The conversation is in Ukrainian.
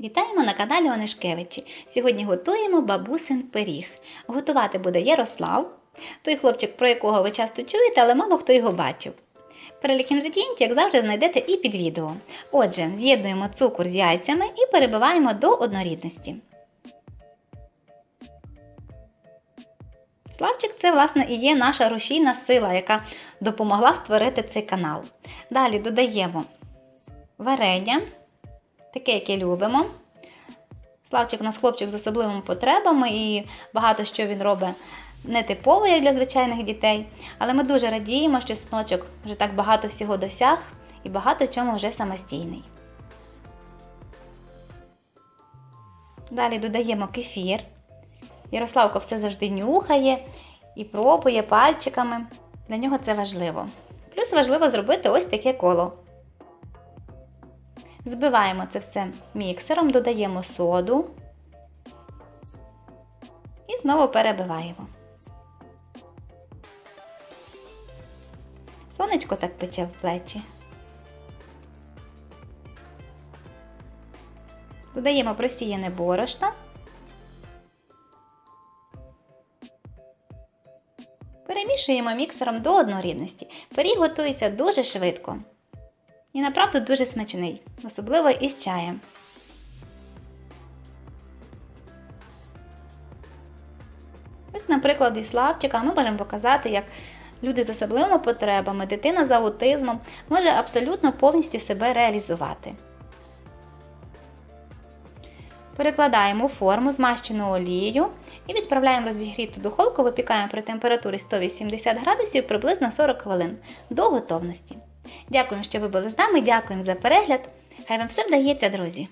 Вітаємо на каналі Онишкевичі. Сьогодні готуємо бабусин пиріг. Готувати буде Ярослав, той хлопчик, про якого ви часто чуєте, але мало хто його бачив. Перелік інгредієнтів, як завжди, знайдете і під відео. Отже, з'єднуємо цукор з яйцями і перебиваємо до однорідності. Славчик це, власне, і є наша рушійна сила, яка допомогла створити цей канал. Далі додаємо варення, таке, яке любимо. Славчик у нас хлопчик з особливими потребами і багато що він робить нетипово, як для звичайних дітей. Але ми дуже радіємо, що синочок вже так багато всього досяг і багато в чому вже самостійний. Далі додаємо кефір. Ярославко все завжди нюхає і пробує пальчиками. Для нього це важливо. Плюс важливо зробити ось таке коло. Збиваємо це все міксером, додаємо соду і знову перебиваємо. Сонечко так пече в плечі. Додаємо просіяне борошно. Перемішуємо міксером до однорідності. Пиріг готується дуже швидко. І направду дуже смачний, особливо із чаєм. Ось, наприклад, із Славчика ми можемо показати, як люди з особливими потребами, дитина з аутизмом може абсолютно повністю себе реалізувати. Перекладаємо форму змащену олією і відправляємо розігріту духовку, випікаємо при температурі 180 градусів приблизно 40 хвилин до готовності. Дякуємо, що ви були з нами, дякуємо за перегляд. Хай вам все вдається, друзі!